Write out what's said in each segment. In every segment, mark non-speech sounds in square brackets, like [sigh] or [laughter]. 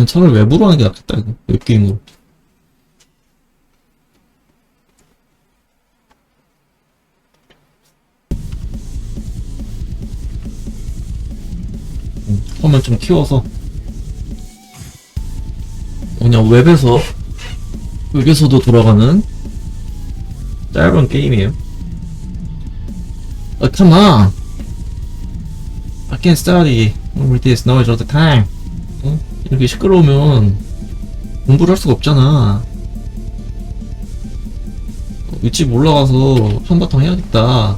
그냥 차라리 외부로 하는 게 낫겠다, 이거. 웹게임으로. 음, 화면 좀 키워서. 그냥 웹에서, 웹에서도 돌아가는 짧은 게임이에요. 아, come on! I can't study with this noise all the time. 어? 이렇게 시끄러우면 공부를 할 수가 없잖아. 어, 윗집 올라가서 한바탕 해야겠다.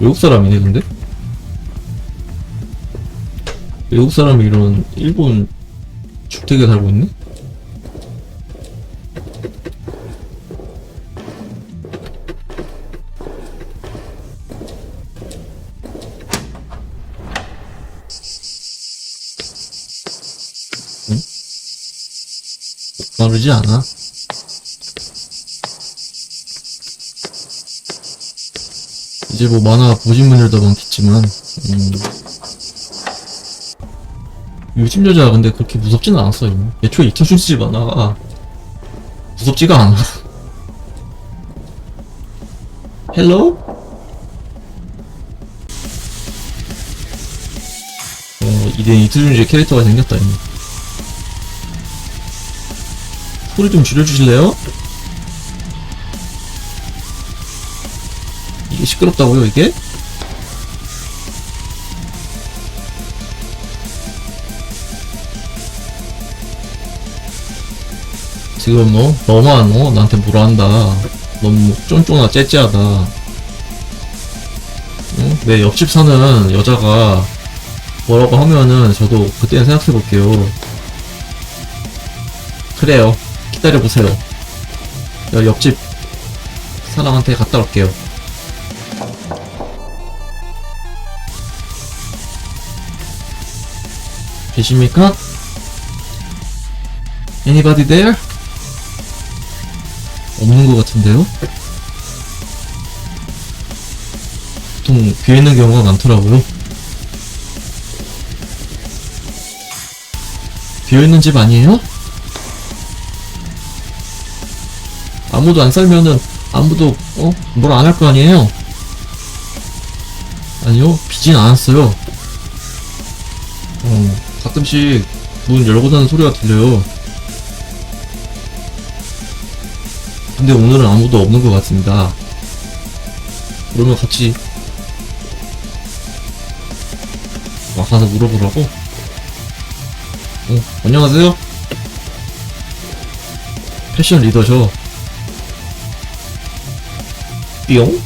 외국 사람이네, 근데? 외국 사람이 이런 일본 주택에 살고 있네? 마르지 않아. 이제 뭐 만화 보신 분들도 많겠지만, 음. 요즘 여자 근데 그렇게 무섭지는 않았어요. 애초에 이터준씨 만화가 무섭지가 않아. [laughs] 헬로? 어, 이제 이터준씨 캐릭터가 생겼다, 이미. 소리 좀 줄여주실래요? 이게 시끄럽다고요, 이게? 지금 너 너만 어 나한테 뭐라 한다. 너무 쫀쫀하 째째하다. 응? 내 옆집 사는 여자가 뭐라고 하면은 저도 그때는 생각해 볼게요. 그래요. 기다려 보세요. 옆집 사람한테 갔다 올게요. 계십니까? Anybody there? 없는 것 같은데요? 보통 비어 있는 경우가 많더라고요. 비어 있는 집 아니에요? 아무도 안 살면은 아무도 어? 뭘 안 할 거 아니에요? 아니요 비진 않았어요. 어, 가끔씩 문 열고 닫는 소리가 들려요. 근데 오늘은 아무도 없는 것 같습니다. 그러면 같이 와서 물어보라고? 어, 안녕하세요. 패션 리더죠. 뿅?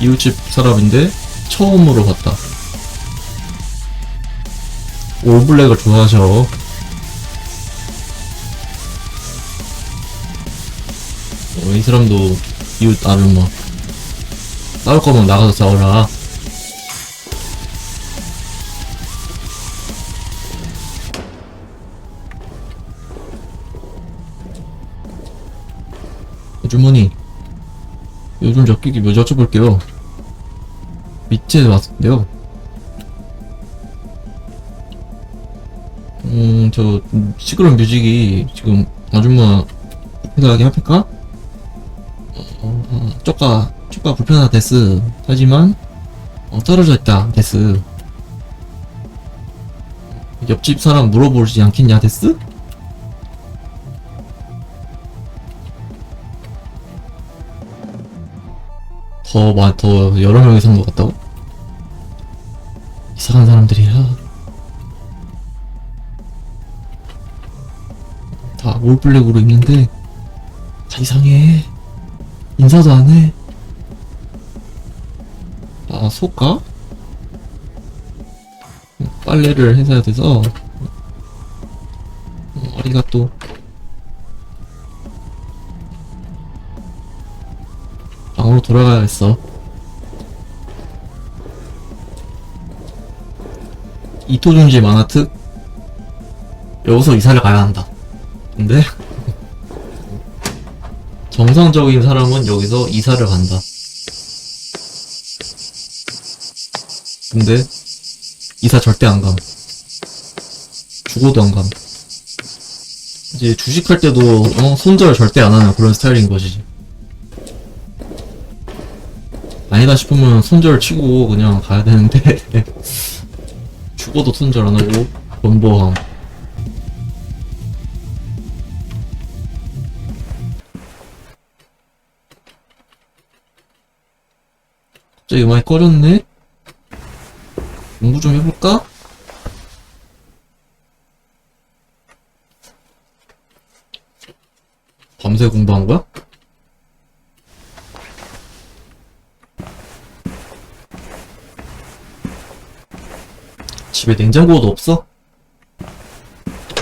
이웃집 사람인데 처음으로 봤다. 올블랙을 좋아하셔. 어, 이 사람도 이웃 아줌마. 싸울 거면 나가서 싸워라. 주머니 요즘 적기기 몇 여쭤볼게요 밑에 왔는데요 음, 저, 음, 시끄러운 뮤직이 지금 아줌마 불편하게 합니까? 어, 어, 쪼까, 쪼까 불편하다 데스. 하지만, 어, 떨어져 있다, 데스. 옆집 사람 물어보지 않겠냐, 데스? 더, 마, 더, 여러 명이 산것 같다고? 이상한 사람들이야. 다 올블랙으로 입는데 다 이상해 인사도 안 해 아 속가? 빨래를 해서야 돼서 어, 아리가 또 돌아가야겠어 이토준지 만화특 여기서 이사를 가야 한다 근데 [laughs] 정상적인 사람은 여기서 이사를 간다. 근데 이사 절대 안 감. 죽어도 안 감. 이제 주식할 때도 어, 손절 절대 안 하는 그런 스타일인 것이지. 아니다 싶으면 손절 치고 그냥 가야 되는데 [laughs] 죽어도 손절 안 하고 돈보함. 갑자기 많이 꺼졌네? 공부 좀 해볼까? 밤새 공부한 거야? 집에 냉장고도 없어?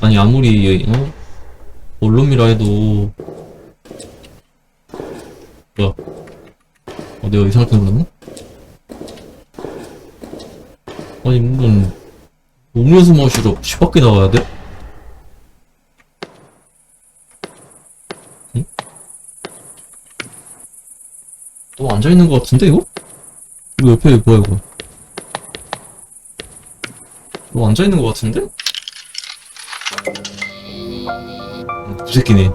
아니 아무리 어? 원룸이라 해도 뭐야 어, 내가 이상하게 눌렀나? 아니 무슨 음료수 마시러 집 밖에 나와야 돼? 응? 또 앉아있는 것 같은데 이거? 이거 옆에 뭐야 이거 너 앉아있는 것 같은데? 그 새끼네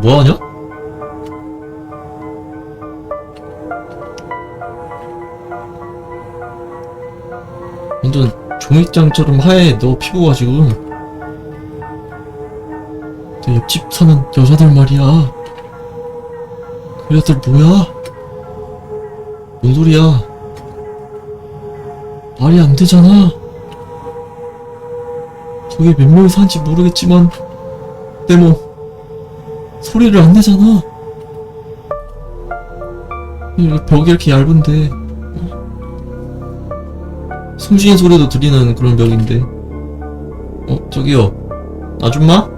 뭐하냐? 완전 종이장처럼 하얘 너 피부가 지금 내 옆집 사는 여자들 말이야 그 여자들 뭐야? 뭔 소리야 말이 안 되잖아 저게 몇 명이 사는지 모르겠지만 뭐 소리를 안 내잖아 이 벽이 이렇게 얇은데 숨쉬는 소리도 들리는 그런 벽인데. 어, 저기요. 아줌마?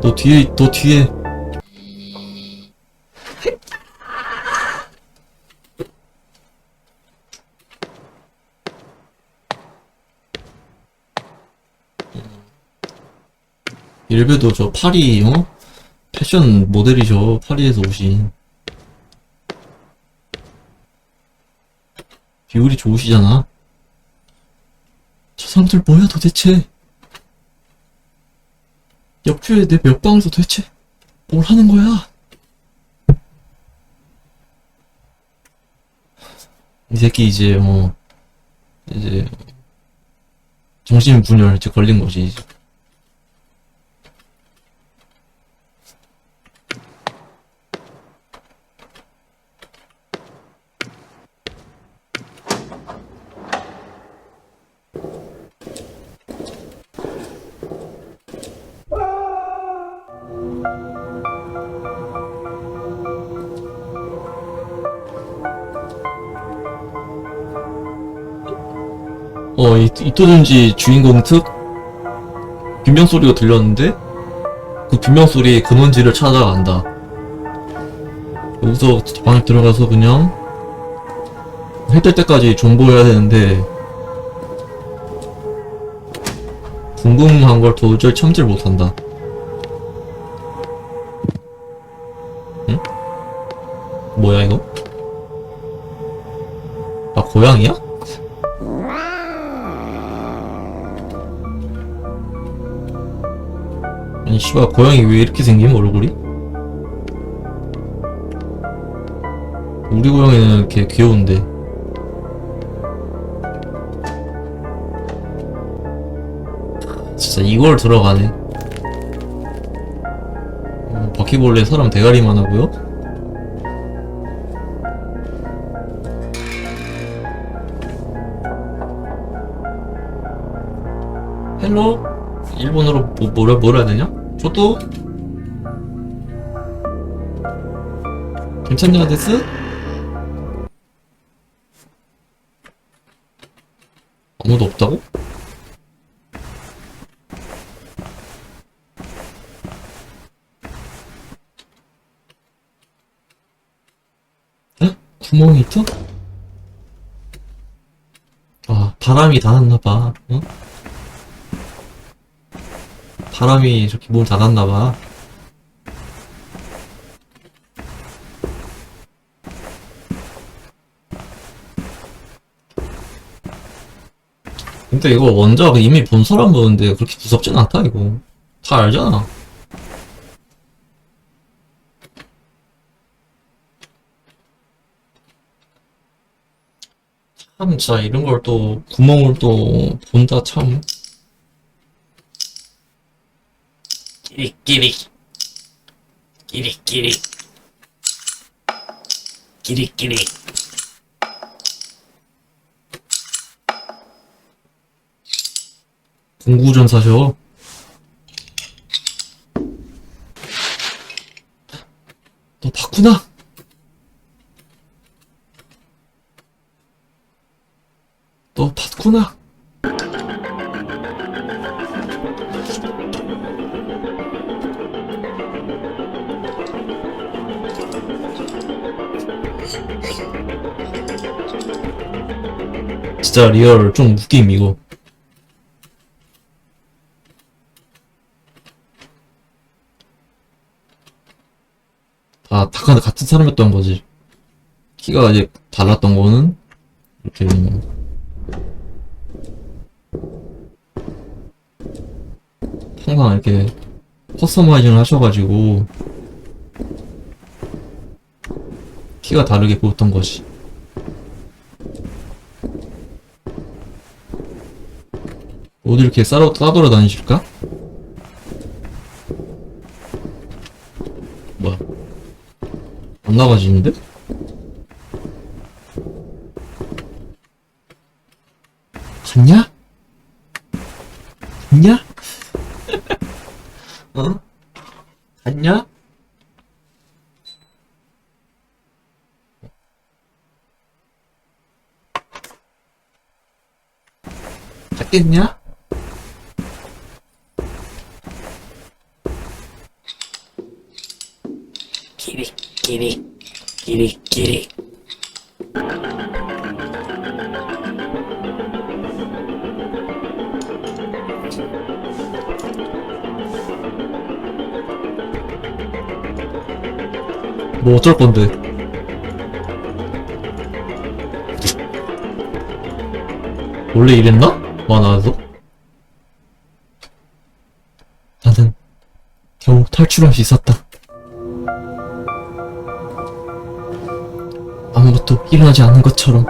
너 뒤에, 너 뒤에. 일베도 저 파리, 어? 패션 모델이죠. 파리에서 오신. 비율이 좋으시잖아. 저 사람들 뭐야 도대체? 옆주에 내 몇 방에서 도대체 뭘 하는 거야? 이 새끼 이제 어 이제 정신 분열 이제 걸린 거지 이제. 어, 이, 이토준지 주인공 특 비명 소리가 들렸는데 그 비명 소리의 근원지를 찾아간다. 여기서 방에 들어가서 그냥 해 뜰 때까지 존버해야 되는데 궁금한 걸 도저히 참질 못한다. 응? 뭐야 이거? 아 고양이야? 아니 씨발 고양이 왜 이렇게 생김 얼굴이? 우리 고양이는 이렇게 귀여운데 진짜 이걸 들어가네 어, 바퀴벌레 사람 대가리만 하고요? 헬로? 일본어로 뭐, 뭐라 뭐라 해야 되냐? 저도 괜찮냐 데스? 아무도 없다고? 에? 구멍이 있어? 아 바람이 닿았나봐 어? 바람이 저렇게 문을 닫았나봐. 근데 이거 원작 이미 본 사람 보는데 그렇게 무섭진 않다, 이거. 다 알잖아. 참, 진짜 이런 걸 또, 구멍을 또 본다, 참. 끼리끼리. 끼리끼리. 끼리끼리. 공구전 사셔. 너 봤구나? 진짜 리얼 좀 웃김 이거 다, 다 같은 사람이었던 거지. 키가 이제 달랐던 거는 이렇게 항상 이렇게 커스터마이징을 하셔가지고 키가 다르게 보였던 거지 어디 이렇게 싸러, 싸돌아 다니실까? 뭐야 안 나가지는데? 갔냐? 갔냐? [laughs] 어? 갔냐? 갔겠냐? 뭐 어쩔 건데 원래 이랬나? 만화에서? 나는 겨우 탈출할 수 있었다 아무것도 일어나지 않은 것처럼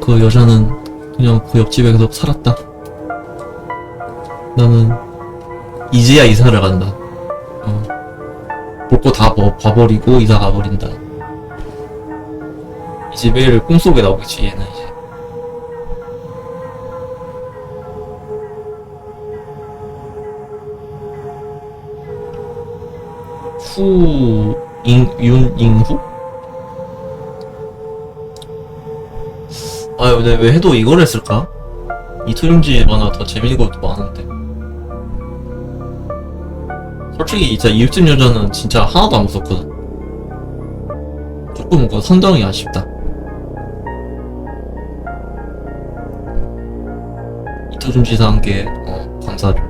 그 여자는 그냥 그 옆집에 계속 살았다 나는 이제야 이사를 간다 어. 볼거 다 봐버리고 이사 가버린다 이제 매일 꿈속에 나오겠지 얘는 이제 후, 잉, 윤, 잉후? 아, 근데 왜 해도 이걸 했을까? 이토림지 만화 더 재밌는 것도 많은데. 솔직히 진짜 이웃집 여자는 진짜 하나도 안 무섭거든. 조금 그 선정이 아쉽다. 이토림지사 한 게 어, 감사를.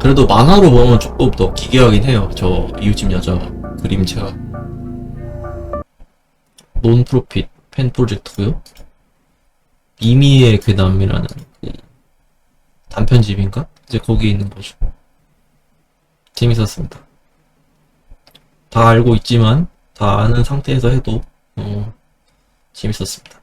그래도 만화로 보면 조금 더 기괴하긴 해요. 저 이웃집 여자 그림체가. 논 프로핏 팬 프로젝트고요. 이미의 괴담이라는 그 단편집인가? 이제 거기에 있는 거죠. 재밌었습니다. 다 알고 있지만 다 아는 상태에서 해도 어, 재밌었습니다.